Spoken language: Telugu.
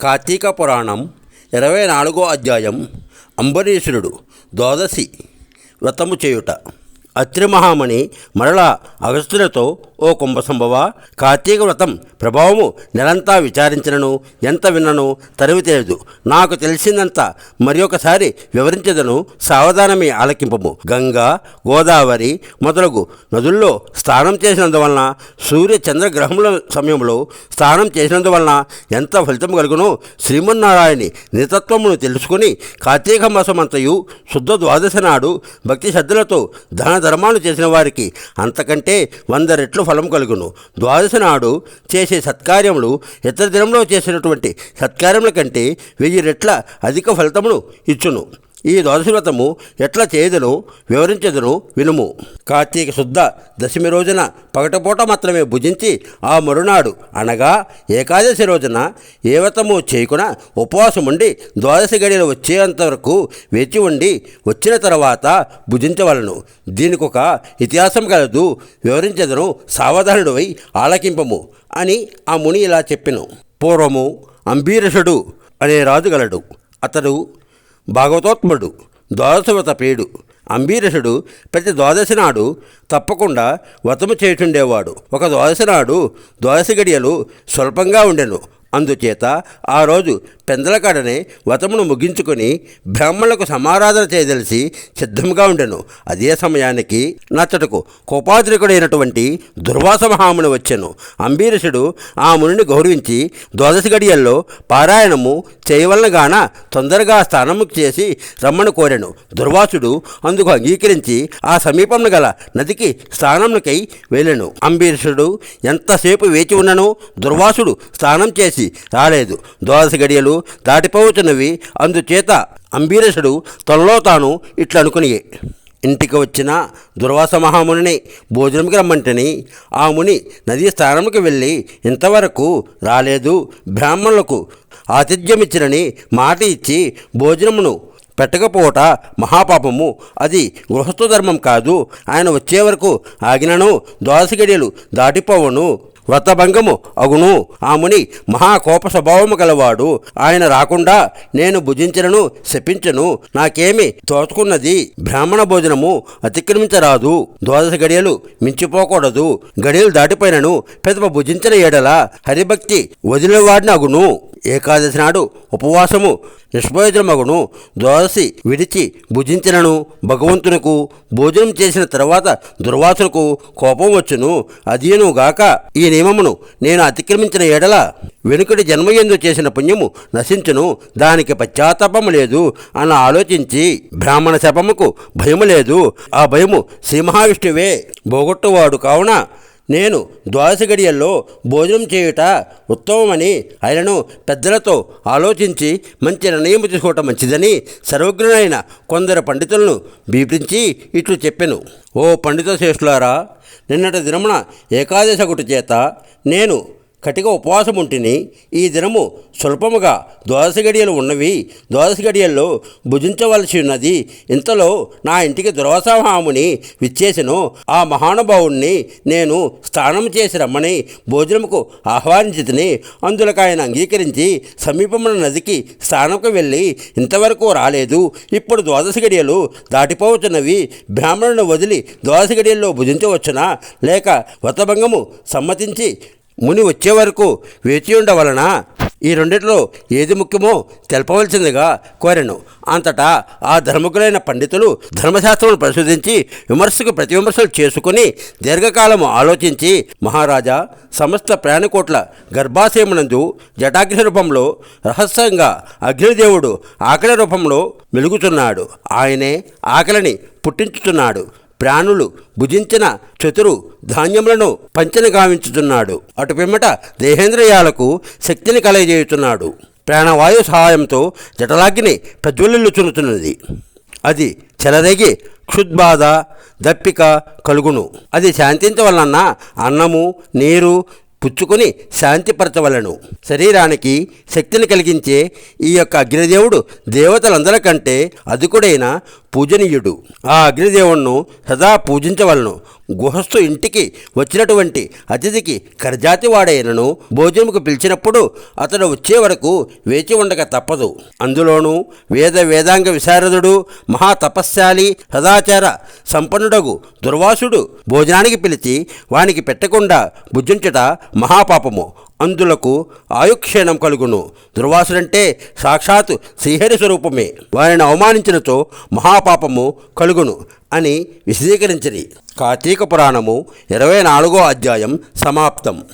కార్తీక పురాణం ఇరవై నాలుగో అధ్యాయం అంబరీషుడు ద్వాదశి వ్రతము చేయుట. అత్రి మహామణి మరలా అగస్త్యులతో ఓ కుంభసంభవ కార్తీక వ్రతం ప్రభావము నెలంతా విచారించినను ఎంత విన్నను తరివి తెలియదు. నాకు తెలిసిందంతా మరి ఒకసారి వివరించదను సావధానమే ఆలకింపము. గంగా గోదావరి మొదలగు నదుల్లో స్నానం చేసినందువలన సూర్య చంద్రగ్రహముల సమయంలో స్నానం చేసినందువలన ఎంత ఫలితం కలుగునో శ్రీమన్నారాయణి నితత్వమును తెలుసుకుని కార్తీక మాసమంతయు శుద్ధ ద్వాదశ నాడు భక్తి శ్రద్ధలతో దాన ధర్మాలు చేసిన వారికి అంతకంటే వంద రెట్లు ఫలం కలుగును. ద్వాదశి నాడు చేసే సత్కార్యములు ఇతర దినంలో చేసినటువంటి సత్కార్యముల కంటే వెయ్యి రెట్ల అధిక ఫలితమును ఇచ్చును. ఈ ద్వాదశి వ్రతము ఎట్లా చేయదను వివరించదను వినుము. కార్తీక శుద్ధ దశమి రోజున పగటపూట మాత్రమే భుజించి ఆ మరునాడు అనగా ఏకాదశి రోజున ఏ వ్రతము చేయకున ఉపవాసం ఉండి ద్వాదశి గడియలు వచ్చేంత వరకు వేచి ఉండి వచ్చిన తర్వాత భుజించవలను. దీనికి ఒక ఇతిహాసం కలదు వివరించదను సావధానుడివై ఆలకింపము అని ఆ ముని ఇలా చెప్పెను. పూర్వము అంబీరసుడు అనే రాజు గలడు. అతడు భాగవతోత్ముడు ద్వాదశవత పేడు అంబీరసుడు ప్రతి ద్వాదశి నాడు తప్పకుండా వ్రతము చేయుచుండేవాడు. ఒక ద్వాదశి నాడు ద్వాదశి గడియలు స్వల్పంగా ఉండెను. అందుచేత ఆ రోజు పెందలకాడనే వ్రతమును ముగించుకొని బ్రాహ్మణులకు సమారాధన చేయదలిసి సిద్ధంగా ఉండెను. అదే సమయానికి నచ్చటకు కోపాద్రికుడైనటువంటి దుర్వాస మహాముని వచ్చెను. అంబీరసుడు ఆ మునిని గౌరవించి ద్వాదశి గడియల్లో పారాయణము చేయవలనగాన తొందరగా స్నానము చేసి రమ్మను కోరాను. దుర్వాసుడు అందుకు అంగీకరించి ఆ సమీపంలో గల నదికి స్నానమునకై వెళ్ళాను. అంబీరసుడు ఎంతసేపు వేచి ఉన్నను? దుర్వాసుడు స్నానం చేసి రాలేదు. ద్వాదశి గడియలు దాటిపోతున్నవి. అందుచేత అంబీరసుడు తనలో తాను ఇట్లా అనుకుని ఇంటికి వచ్చిన దుర్వాస మహామునిని భోజనంకి రమ్మంటని ఆ ముని నదీ స్థానంకి వెళ్ళి ఇంతవరకు రాలేదు. బ్రాహ్మణులకు ఆతిథ్యమిచ్చినని మాట ఇచ్చి భోజనమును పెట్టకపోవట మహాపాపము. అది గృహస్థ ధర్మం కాదు. ఆయన వచ్చే వరకు ఆగినను ద్వాదశి గడియలు దాటిపోవను. వ్రతభంగము అగును. ఆ ముని మహాకోప స్వభావము గలవాడు. ఆయన రాకుండా నేను భుజించను శపించను. నాకేమి తోచుకున్నది బ్రాహ్మణ భోజనము అతిక్రమించరాదు. ద్వాదశ గడియలు మించిపోకూడదు. గడియలు దాటిపోయినను పెదప భుజించిన ఏడల హరిభక్తి వదిలేవాడిని అగును. ఏకాదశి నాడు ఉపవాసము నిష్ప్రయోజనమగును ద్వాదశి విడిచి భుజించినను భగవంతునకు భోజనం చేసిన తర్వాత దుర్వాసులకు కోపం వచ్చును. అదీను గాక ఈ నియమమును నేను అతిక్రమించిన ఏడల వెనుకటి జన్మయందు చేసిన పుణ్యము నశించును. దానికి పశ్చాత్తాపము లేదు అని ఆలోచించి బ్రాహ్మణ శపముకు భయము లేదు. ఆ భయము శ్రీ మహావిష్ణువే పోగొట్టువాడు కావున నేను ద్వాదశ గడియల్లో భోజనం చేయుట ఉత్తమమని ఆయనను పెద్దలతో ఆలోచించి మంచి నిర్ణయం తీసుకోవటం మంచిదని సర్వజ్ఞులైన కొందరు పండితులను బీపించి ఇట్లు చెప్పెను. ఓ పండిత శ్రేష్ఠులారా నిన్నటి దినమున ఏకాదశ ఒకటి చేత నేను కటిక ఉపవాసం ఉంటిని ఈ దినము స్వల్పముగా ద్వాదశ గడియలు ఉన్నవి. ద్వాదశ గడియల్లో భుజించవలసి ఉన్నది ఇంతలో నా ఇంటికి దుర్వాసమహాముని విచ్చేసను. ఆ మహానుభావుణ్ణి నేను స్నానం చేసి రమ్మని భోజనముకు ఆహ్వానించితిని. అందులకు ఆయన అంగీకరించి సమీపమున నదికి స్నానంకు వెళ్ళి ఇంతవరకు రాలేదు. ఇప్పుడు ద్వాదశ గడియలు దాటిపోవచ్చున్నవి బ్రాహ్మణుని వదిలి ద్వాదశ గడియల్లో భుజించవచ్చునా? లేక వ్రతభంగము సమ్మతించి ముని వచ్చే వరకు వేచి ఉండవలన? ఈ రెండిట్లో ఏది ముఖ్యమో తెలపవలసిందిగా కోరాను. అంతటా ఆ ధర్మకులైన పండితులు ధర్మశాస్త్రమును పరిశోధించి విమర్శకు ప్రతివిమర్శలు చేసుకుని దీర్ఘకాలము ఆలోచించి మహారాజా సమస్త ప్రాణికోట్ల గర్భాశయమునందు జటాగ్ని రూపంలో రహస్యంగా అగ్నిదేవుడు ఆకలి రూపంలో మెలుగుతున్నాడు. ఆయనే ఆకలిని పుట్టించుతున్నాడు. ప్రాణులు భుజించిన చతురు ధాన్యములను పంచని గావించుతున్నాడు. అటు పిమ్మట దేహేంద్రియాలకు శక్తిని కలగజేయుతున్నాడు. ప్రాణవాయు సహాయంతో జటలాగ్ని ప్రజ్వలిల్లుచున్నది అది చెలరేగి క్షుద్బాధ దప్పిక కలుగును. అది శాంతించవలన అన్నము నీరు పుచ్చుకొని శాంతిపరచవలను. శరీరానికి శక్తిని కలిగించే ఈ యొక్క అగ్నిదేవుడు దేవతలందరికంటే అధికుడైన పూజనీయుడు. ఆ అగ్నిదేవుణ్ణు సదా పూజించవలను. గుహస్థు ఇంటికి వచ్చినటువంటి అతిథికి కర్జాతి వాడైనను భోజనముకు పిలిచినప్పుడు అతడు వచ్చే వరకు వేచి ఉండక తప్పదు. అందులోనూ వేద వేదాంగ విశారదుడు మహాతపస్శాలి సదాచార సంపన్నుడగు దుర్వాసుడు భోజనానికి పిలిచి వానికి పెట్టకుండా భుజించుట మహాపాపము. అందులకు ఆయుక్షేణం కలుగును. దుర్వాసుడంటే సాక్షాత్తు శ్రీహరి స్వరూపమే. వారిని అవమానించినతో మహాపాపము కలుగును అని విశదీకరించిరి. కార్తీక పురాణము ఇరవై నాలుగో అధ్యాయం సమాప్తం.